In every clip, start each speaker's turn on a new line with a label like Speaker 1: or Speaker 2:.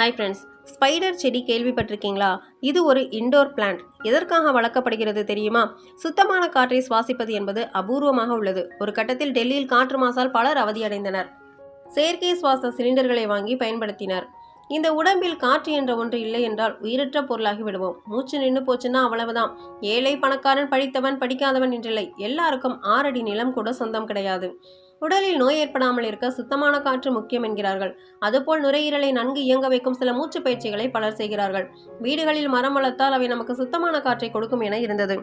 Speaker 1: Hi friends spider செடி கேள்விப்பட்டிருக்கீங்களா? இது ஒரு இண்டோர் பிளான்ட் எதற்காக வளர்க்கப்படுகிறது தெரியுமா? சுத்தமான காற்றை சுவாசிப்பது என்பது அபூர்வமாக உள்ளது. ஒரு கட்டத்தில் டெல்லியில் காற்று மாசால் பலர் அவதியடைந்தனர். செயற்கை சுவாச சிலிண்டர்களை வாங்கி பயன்படுத்தினர். இந்த உடம்பில் காற்று என்ற ஒன்று இல்லை என்றால் உயிரற்ற பொருளாகி விடுவோம். மூச்சு நின்று போச்சுன்னா அவ்வளவுதான். ஏழை பணக்காரன் படித்தவன் படிக்காதவன் என்றில்லை. எல்லாருக்கும் ஆறடி நிலம் கூட சொந்தம் கிடையாது. உடலில் நோய் ஏற்படாமல் இருக்க சுத்தமான காற்று முக்கியம் என்கிறார்கள். அதுபோல் நுரையீரலை நன்கு இயங்க வைக்கும் சில மூச்சு பயிற்சிகளை பலர் செய்கிறார்கள். வீடுகளில் மரம் வளர்த்தால் அவை நமக்கு சுத்தமான காற்றை கொடுக்கும் என இருந்தது.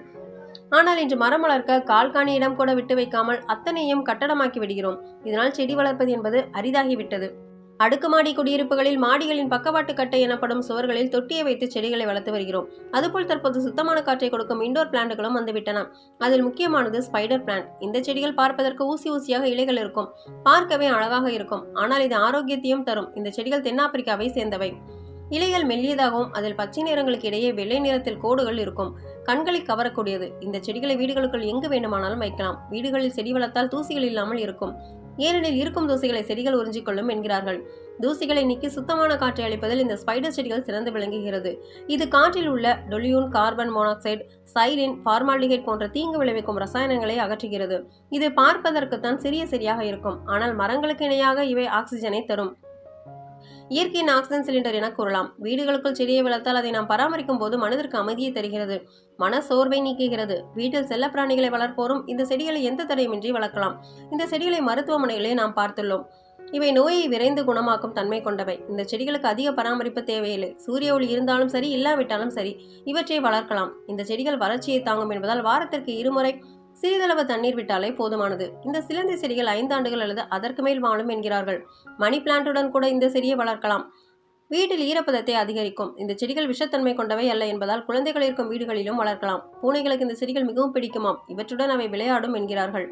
Speaker 1: ஆனால் இன்று மரம் வளர்க்க கால்காணி இடம் கூட விட்டு வைக்காமல் அத்தனையும் கட்டடமாக்கி விடுகிறோம். இதனால் செடி வளர்ப்பது என்பது அரிதாகிவிட்டது அடுக்குமாடி குடியிருப்புகளில் மாடிகளின் பக்கவாட்டு கட்டை எனப்படும் சுவர்களில் தொட்டியை வைத்து செடிகளை வளர்த்து வருகிறோம். அதுபோல் தற்போது சுத்தமான காற்றை கொடுக்கும் இண்டோர் பிளான்ட்களும் வந்துவிட்டன. அதில் முக்கியமானது ஸ்பைடர் பிளான்ட் இந்த செடிகள் பார்ப்பதற்கு ஊசி ஊசியாக இலைகள் இருக்கும். பார்க்கவே அழகாக இருக்கும். ஆனால் இது ஆரோக்கியத்தையும் தரும். இந்த செடிகள் தென்னாப்பிரிக்காவை சேர்ந்தவை. இலைகள் மெல்லியதாகவும் அதில் பச்சை நிறங்களுக்கு இடையே வெள்ளை நிறத்தில் கோடுகள் இருக்கும். கண்களை கவரக்கூடியது. இந்த செடிகளை வீடுகளுக்குள் எங்கு வேண்டுமானாலும் வைக்கலாம். வீடுகளில் செடி வளர்த்தால் தூசிகள் இல்லாமல் இருக்கும். ஏனெனில் இருக்கும் தூசிகளை செடிகள் உறிஞ்சிக்கொள்ளும் என்கிறார்கள். தூசிகளை நீக்கி சுத்தமான காற்றை அளிப்பதில் இந்த ஸ்பைடர் செடிகள் சிறந்து விளங்குகிறது. இது காற்றில் உள்ள டொலியூன் கார்பன் மோனாக்சைடு சைலின் ஃபார்மாலிகைட் போன்ற தீங்கு விளைவிக்கும் ரசாயனங்களை அகற்றுகிறது. இது பார்ப்பதற்குத்தான் சிறிய சரியாக இருக்கும். ஆனால் மரங்களுக்கு இணையாக இவை ஆக்சிஜனை தரும். இயற்கையின் ஆக்சிஜன் சிலிண்டர் என கூறலாம். வீடுகளுக்குள் செடியை வளர்த்தால் அதை நாம் பராமரிக்கும் போது மனதிற்கு அமைதியை தருகிறது. மன சோர்வை நீக்குகிறது. வீட்டில் செல்லப்பிராணிகளை வளர்ப்போரும் இந்த செடிகளை எந்த தடையுமின்றி வளர்க்கலாம். இந்த செடிகளை மருத்துவமனைகளே நாம் பார்த்துள்ளோம். இவை நோயை விரைந்து குணமாக்கும் தன்மை கொண்டவை. இந்த செடிகளுக்கு அதிக பராமரிப்பு தேவையில்லை. சூரிய ஒளி இருந்தாலும் சரி இல்லாவிட்டாலும் சரி இவற்றை வளர்க்கலாம். இந்த செடிகள் வறட்சியை தாங்கும் என்பதால் வாரத்திற்கு இருமுறை சிறிதளவு தண்ணீர் விட்டாலே போதுமானது. இந்த சிலந்தி செடிகள் ஐந்தாண்டுகள் அல்லது அதற்கு மேல் வாழும் என்கிறார்கள். மணி பிளான்ட்டுடன் கூட இந்த செடியை வளர்க்கலாம். வீட்டில் ஈரப்பதத்தை அதிகரிக்கும். இந்த செடிகள் விஷத்தன்மை கொண்டவை அல்ல என்பதால் குழந்தைகள் இருக்கும் வீடுகளிலும் வளர்க்கலாம். பூனைகளுக்கு இந்த செடிகள் மிகவும் பிடிக்குமாம். இவற்றுடன் அவை விளையாடும் என்கிறார்கள்.